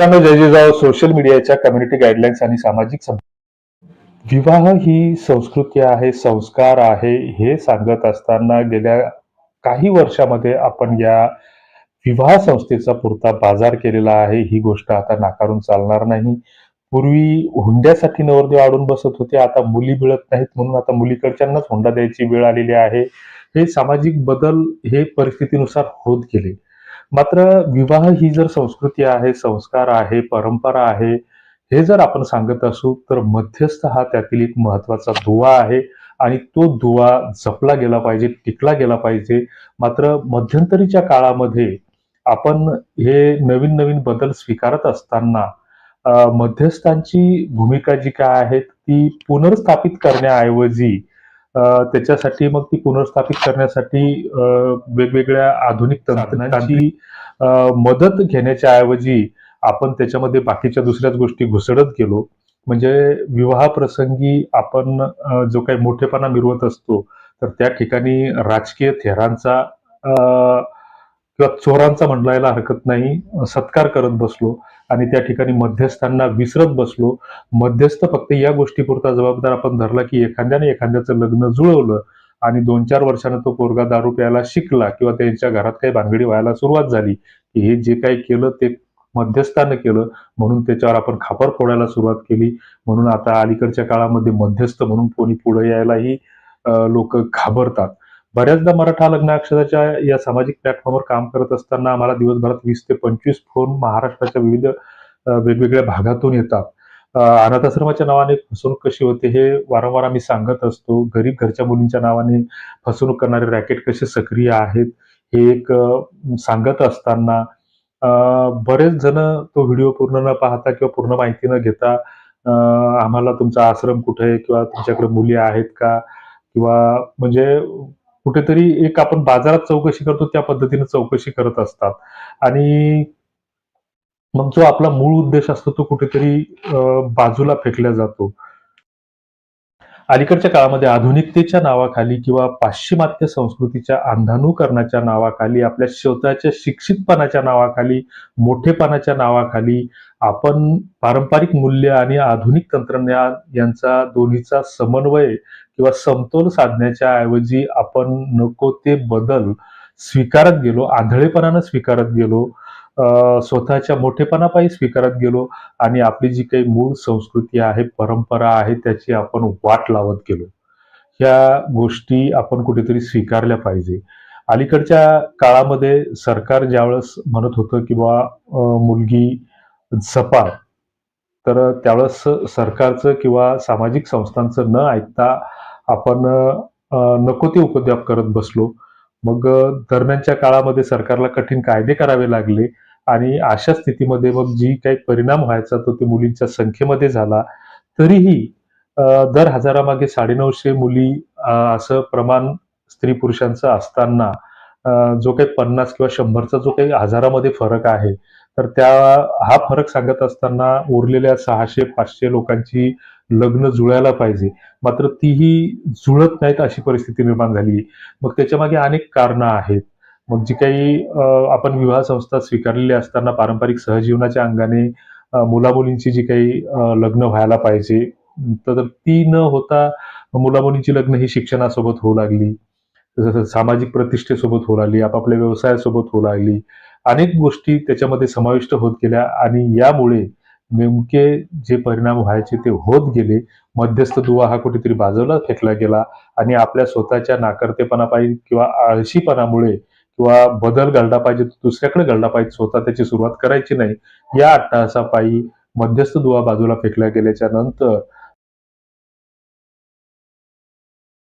मित्रांनो जय सोशल मीडियाच्या कम्युनिटी गाईडलाईन्स आणि सामाजिक विवाह ही संस्कृती आहे संस्कार आहे हे सांगत असताना गेल्या काही वर्षामध्ये आपण या विवाह संस्थेचा पुरता बाजार केलेला आहे. ही गोष्ट आता नाकारून चालणार नाही. पूर्वी हुंड्यासाठी नवरदेव आडून बसत होते. आता मुली मिळत नाहीत म्हणून आता मुलीकडच्यांनाच हुंडा द्यायची वेळ आलेली आहे. हे सामाजिक बदल हे परिस्थितीनुसार होत गेले. मात्र विवाह ही जर संस्कृती आहे संस्कार आहे परंपरा आहे हे जर आपण सांगत असू तर मध्यस्थ हा त्यातील एक महत्त्वाचा दुवा आहे आणि तो दुवा जपला गेला पाहिजे टिकला गेला पाहिजे. मात्र मध्यंतरीच्या काळामध्ये आपण हे नवीन नवीन बदल स्वीकारत असताना मध्यस्थांची भूमिका जी काय आहे ती पुनर्स्थापित करण्याऐवजी त्याच्यासाठी मग ती पुनर्स्थापित करण्यासाठी वेगवेगळ्या आधुनिक तंत्रज्ञानाची मदत घेण्याच्या ऐवजी आपण त्याच्यामध्ये बाकीच्या दुसऱ्याच गोष्टी घुसडत गेलो. म्हणजे विवाह प्रसंगी आपण जो काही मोठेपणा मिरवत असतो तर त्या ठिकाणी राजकीय थेरांचा किंवा चोरांचा म्हणलायला हरकत नाही सत्कार करत बसलो आणि त्या ठिकाणी मध्यस्थांना विसरत बसलो. मध्यस्थ फक्त या गोष्टीपुरता जबाबदार आपण धरला की एखाद्याने एखाद्याचं लग्न जुळवलं आणि दोन चार वर्षानं तो पोरगा दारू प्यायला शिकला किंवा त्यांच्या घरात काही भानगडी व्हायला सुरुवात झाली की हे जे काही केलं ते मध्यस्थानं केलं म्हणून त्याच्यावर आपण खापर फोडायला सुरुवात केली. म्हणून आता अलीकडच्या काळामध्ये मध्यस्थ म्हणून कोणी पुढे यायलाही लोक घाबरतात. बऱ्याचदा मराठा लग्न अक्षराच्या या सामाजिक प्लॅटफॉर्मवर काम करत असताना आम्हाला दिवसभरात वीस ते पंचवीस फोन महाराष्ट्राच्या विविध वेगवेगळ्या भागातून येतात. अनाथाश्रमाच्या नावाने फसवणूक कशी होते हे वारंवार आम्ही सांगत असतो. गरीब घरच्या मुलींच्या नावाने फसवणूक करणारे रॅकेट कसे सक्रिय आहेत हे एक सांगत असताना बरेच जण तो व्हिडिओ पूर्ण न पाहता किंवा पूर्ण माहिती न घेता आम्हाला तुमचा आश्रम कुठे आहे किंवा तुमच्याकडे मुली आहेत का किंवा म्हणजे कुठेतरी एक आपण बाजारात चौकशी करतो त्या पद्धतीने चौकशी करत असतात. आणि मग जो आपला मूळ उद्देश असतो तो कुठेतरी बाजूला फेकला जातो. अलीकडच्या काळामध्ये आधुनिकतेच्या नावाखाली किंवा पाश्चिमात्य संस्कृतीच्या अंधानुकरणाच्या नावाखाली आपल्या स्वतःच्या शिक्षितपणाच्या नावाखाली मोठेपणाच्या नावाखाली आपण पारंपरिक मूल्य आणि आधुनिक तंत्रज्ञान यांचा दोन्हीचा समन्वय किंवा समतोल साधण्याच्या ऐवजी आपण नको ते बदल स्वीकारत गेलो आंधळेपणानं स्वीकारत गेलो स्वतःच्या मोठेपणापायी स्वीकारत गेलो आणि आपली जी काही मूळ संस्कृती आहे परंपरा आहे त्याची आपण वाट लावत गेलो. ह्या गोष्टी आपण कुठेतरी स्वीकारल्या पाहिजे. अलीकडच्या काळामध्ये सरकार ज्यावेळेस म्हणत होतं किंवा मुलगी जपा तर त्यावेळेस सरकारचं किंवा सामाजिक संस्थांचं न ऐकता आपण नको ते उपद्व्याप करत बसलो. मग दरम्यानच्या काळामध्ये सरकारला कठीण कायदे करावे लागले आणि अशा स्थितीमध्ये मग जी काही परिणाम व्हायचा तो ते मुलींच्या संख्येमध्ये झाला. तरीही दर हजारामागे साडेनऊशे मुली असं प्रमाण स्त्री पुरुषांचं असताना जो काही पन्नास किंवा शंभरचा जो काही हजारामध्ये फरक आहे तर त्या हा फरक सांगत असताना उरलेल्या सहाशे पाचशे लोकांची लग्न जुळायला पाहिजे. मात्र तीही जुळत नाहीत अशी परिस्थिती निर्माण झाली. मग त्याच्यामागे अनेक कारणं आहेत. मग जी काही आपण विवाह संस्था स्वीकारलेली असताना पारंपरिक सहजीवनाच्या अंगाने मुलामुलींची जी काही लग्न व्हायला पाहिजे तर ती न होता मुलामुलींची लग्न ही शिक्षणासोबत होऊ लागली. तसं सामाजिक प्रतिष्ठेसोबत होऊ लागली आपापल्या व्यवसायासोबत होऊ लागली. अनेक गोष्टी त्याच्यामध्ये समाविष्ट होत गेल्या आणि यामुळे नेमके जे परिणाम व्हायचे ते होत गेले. मध्यस्थ दुवा हा कुठेतरी बाजूला फेकला गेला आणि आपल्या स्वतःच्या नाकर्तेपणापायी किंवा आळशीपणामुळे किंवा बदल घडला पाहिजे दुसऱ्याकडे घडला पाहिजे स्वतः त्याची सुरुवात करायची नाही. या अट्टहासापायी मध्यस्थ दुवा बाजूला फेकल्या गेल्याच्यानंतर